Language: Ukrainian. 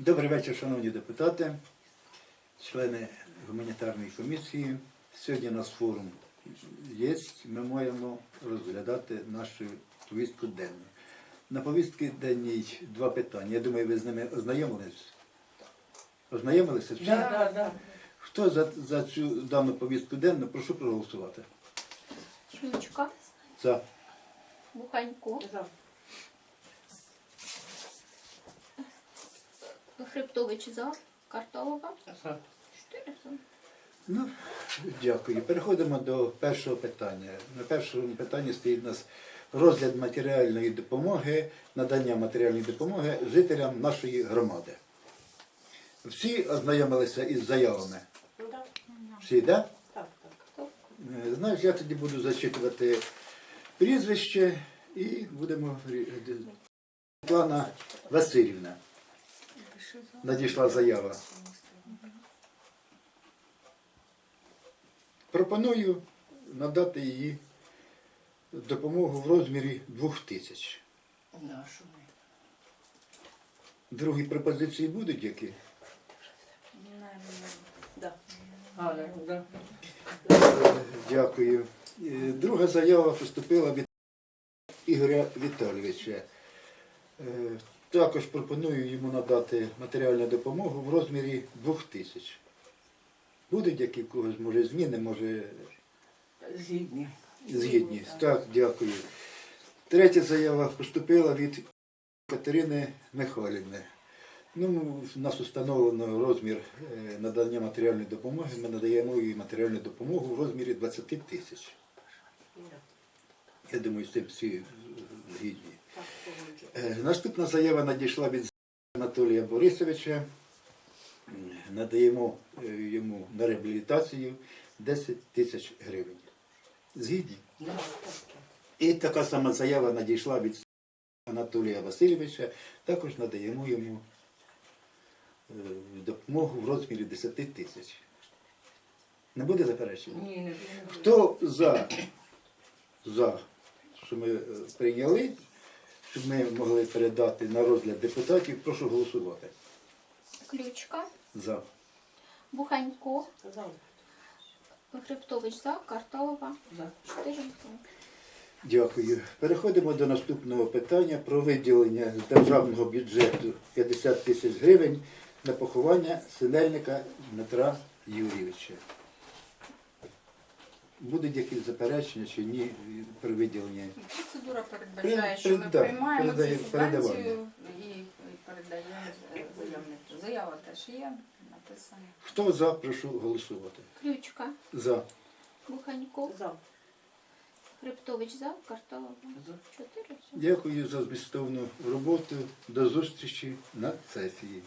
Добрий вечір, шановні депутати, члени гуманітарної комісії. Сьогодні у нас форум є. Ми маємо розглядати нашу повістку денну. На повістці денній два питання. Я думаю, ви з ними ознайомились. Ознайомилися? Да, да, да. Хто за, за цю дану повістку денну, прошу проголосувати. Ключка, За. Буханько, За. Хребтович за, Карталова, За. чотири за. Ну, дякую. Переходимо до першого питання. На першому питанні стоїть у нас розгляд матеріальної допомоги, надання матеріальної допомоги жителям нашої громади. Всі ознайомилися із заявами. Да. Всі, так? Так, так. Е, Знаєш, я тоді буду зачитувати прізвище і будемо Світлана Васильівна. Надійшла заява. Пропоную надати їй допомогу в розмірі двох тисяч. Другі пропозиції будуть які? Е, Дякую. Е, Друга заява поступила від Ігоря Віталійовича. Також пропоную йому надати матеріальну допомогу в розмірі двох тисяч. Будуть які когось, може, зміни, може, Згідні. згідні. Так, дякую. Третя заява поступила від Катерини Михайлівни. Ну, в нас установлено розмір е, надання матеріальної допомоги. Ми надаємо їй матеріальну допомогу в розмірі 20 тисяч. Я думаю, з цим всі згідні. Е, Наступна заява надійшла від Анатолія Борисовича. Надаємо е, йому на реабілітацію 10 тисяч гривень. Згідні? І така сама заява надійшла від Анатолія Васильовича. Також надаємо йому е, допомогу в розмірі 10 тисяч. Не буде заперечень? Ні, не буде. Хто за, за, що ми е, прийняли, щоб ми могли передати на розгляд депутатів, прошу голосувати. Ключка, За. Буханько, За. Хребтович за, Карталова, За. чотири. Дякую. Переходимо до наступного питання про виділення з державного бюджету 50 тисяч гривень на поховання синельника Дмитра Юрійовича. Будуть якісь заперечення чи ні при виділенні? Процедура передбачає, що ми да, приймаємо передає- цю субвенцію і передаємо е, заявнику. Заява теж є, написана. Хто за, прошу голосувати. Ключка, За. Буханько, За. Хребтович за, Карталова, За. чотири. Дякую за змістовну роботу. До зустрічі на сесії.